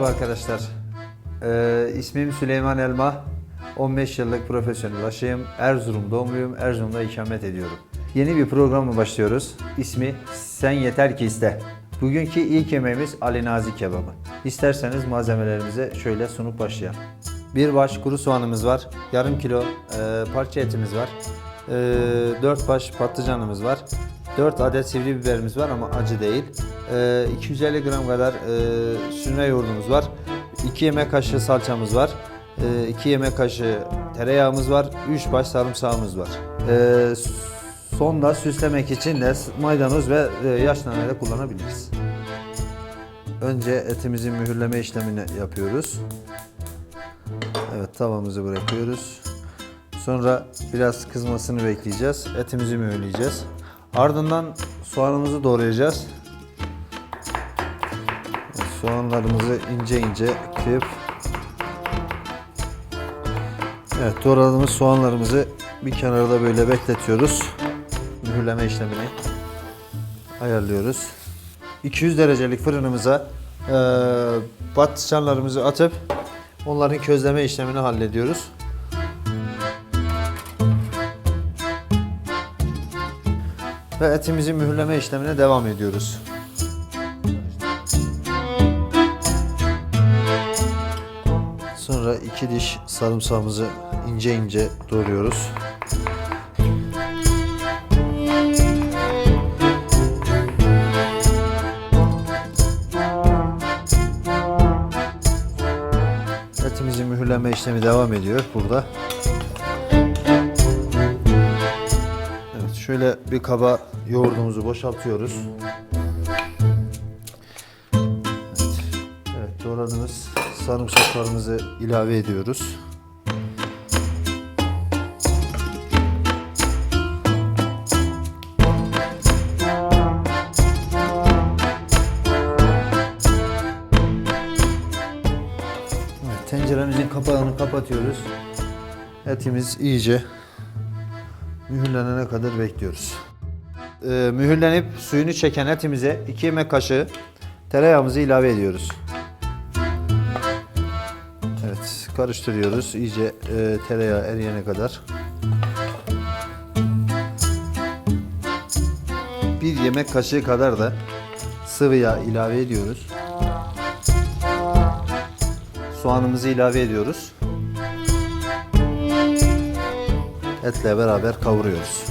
Merhaba arkadaşlar. Ee, ismim Süleyman Elma. 15 yıllık profesyonel aşıyım. Erzurum doğumluyum. Erzurum'da ikamet ediyorum. Yeni bir programla başlıyoruz. İsmi Sen Yeter Ki İste. Bugünkü ilk yemeğimiz Ali Nazik kebabı. İsterseniz malzemelerimize şöyle sunup başlayalım. Bir baş kuru soğanımız var. Yarım kilo e, parça etimiz var. E, 4 baş patlıcanımız var. 4 adet sivri biberimiz var ama acı değil. E, 250 gram kadar e, süzme yoğurdumuz var. 2 yemek kaşığı salçamız var. 2 yemek kaşığı tereyağımız var. 3 baş sarımsağımız var. E, sonda süslemek için de maydanoz ve e, yaş nane de kullanabiliriz. Önce etimizin mühürleme işlemini yapıyoruz. Evet tavamızı bırakıyoruz. Sonra biraz kızmasını bekleyeceğiz. Etimizi mühürleyeceğiz. Ardından soğanımızı doğrayacağız. Soğanlarımızı ince ince kıyıp Evet doğradığımız soğanlarımızı bir kenarda böyle bekletiyoruz. Mühürleme işlemini ayarlıyoruz. 200 derecelik fırınımıza eee patlıcanlarımızı atıp onların közleme işlemini hallediyoruz. Ve etimizin mühürleme işlemine devam ediyoruz. Sonra iki diş sarımsağımızı ince ince doğruyoruz. Etimizin mühürleme işlemi devam ediyor burada. Evet, şöyle bir kaba yoğurdumuzu boşaltıyoruz. Evet, evet doğradığımız sarımsaklarımızı ilave ediyoruz. Evet, tenceremizin kapağını kapatıyoruz. Etimiz iyice mühürlenene kadar bekliyoruz. Ee, mühürlenip suyunu çeken etimize 2 yemek kaşığı tereyağımızı ilave ediyoruz. Evet, karıştırıyoruz iyice e, tereyağı eriyene kadar. Bir yemek kaşığı kadar da sıvı yağ ilave ediyoruz. Soğanımızı ilave ediyoruz. Etle beraber kavuruyoruz.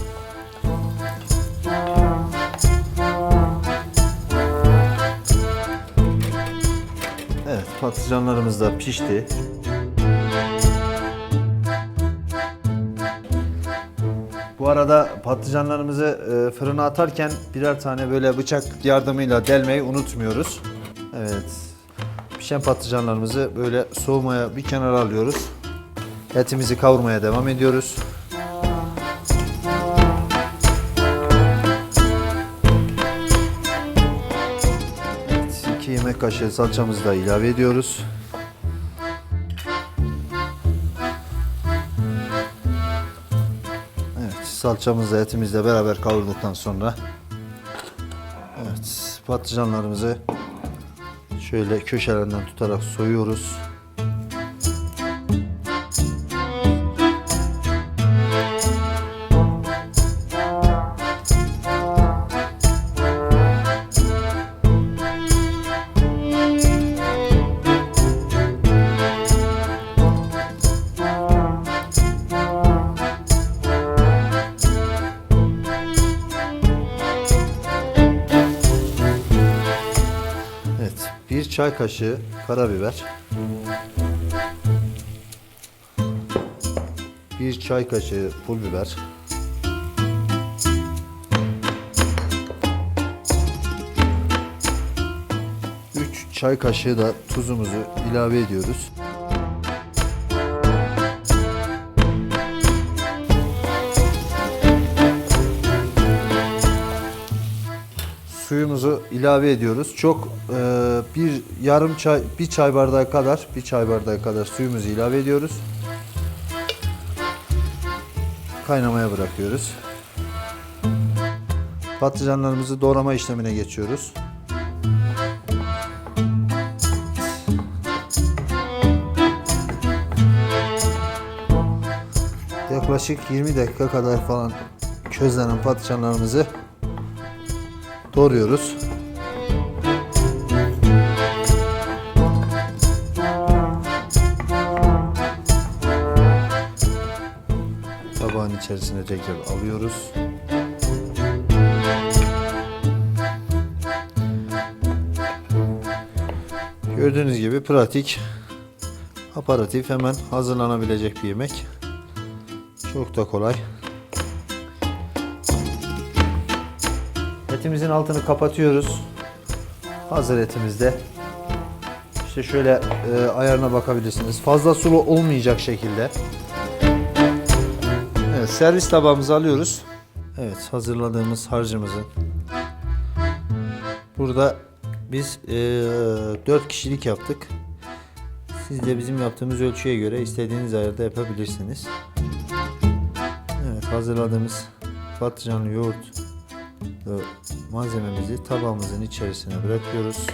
Patlıcanlarımız da pişti. Bu arada patlıcanlarımızı e, fırına atarken birer tane böyle bıçak yardımıyla delmeyi unutmuyoruz. Evet. Pişen patlıcanlarımızı böyle soğumaya bir kenara alıyoruz. Etimizi kavurmaya devam ediyoruz. 2 yemek kaşığı salçamızı da ilave ediyoruz. Evet, salçamızla etimizle beraber kavurduktan sonra Evet, patlıcanlarımızı şöyle köşelerinden tutarak soyuyoruz. Çay kaşığı karabiber. Bir çay kaşığı pul biber. Üç çay kaşığı da tuzumuzu ilave ediyoruz. suyumuzu ilave ediyoruz. Çok e, bir yarım çay, bir çay bardağı kadar, bir çay bardağı kadar suyumuzu ilave ediyoruz. Kaynamaya bırakıyoruz. Patlıcanlarımızı doğrama işlemine geçiyoruz. Yaklaşık 20 dakika kadar falan közlenen patlıcanlarımızı doğruyoruz. Tabağın içerisine tekrar alıyoruz. Gördüğünüz gibi pratik, aparatif hemen hazırlanabilecek bir yemek. Çok da kolay. Etimizin altını kapatıyoruz. Hazır etimizde. İşte şöyle e, ayarına bakabilirsiniz. Fazla sulu olmayacak şekilde. Evet, servis tabağımızı alıyoruz. Evet, hazırladığımız harcımızı. Burada biz e, 4 kişilik yaptık. Siz de bizim yaptığımız ölçüye göre istediğiniz ayarda yapabilirsiniz. Evet, hazırladığımız patlıcanlı yoğurt e, malzememizi tabağımızın içerisine bırakıyoruz.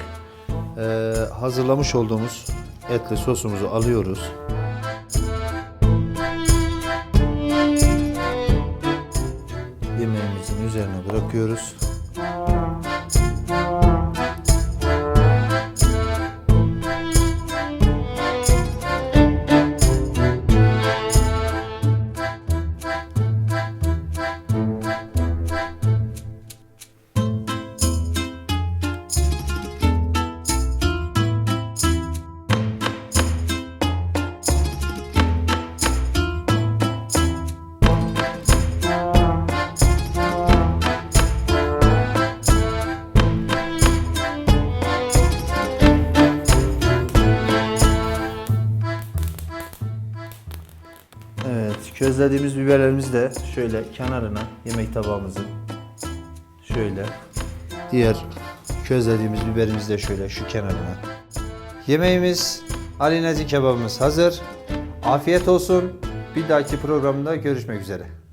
E, hazırlamış olduğumuz etli sosumuzu alıyoruz. Yemeğimizin üzerine bırakıyoruz. Közlediğimiz biberlerimizi de şöyle kenarına yemek tabağımızın şöyle diğer közlediğimiz biberimizi de şöyle şu kenarına. Yemeğimiz Ali Nezi kebabımız hazır. Afiyet olsun. Bir dahaki programda görüşmek üzere.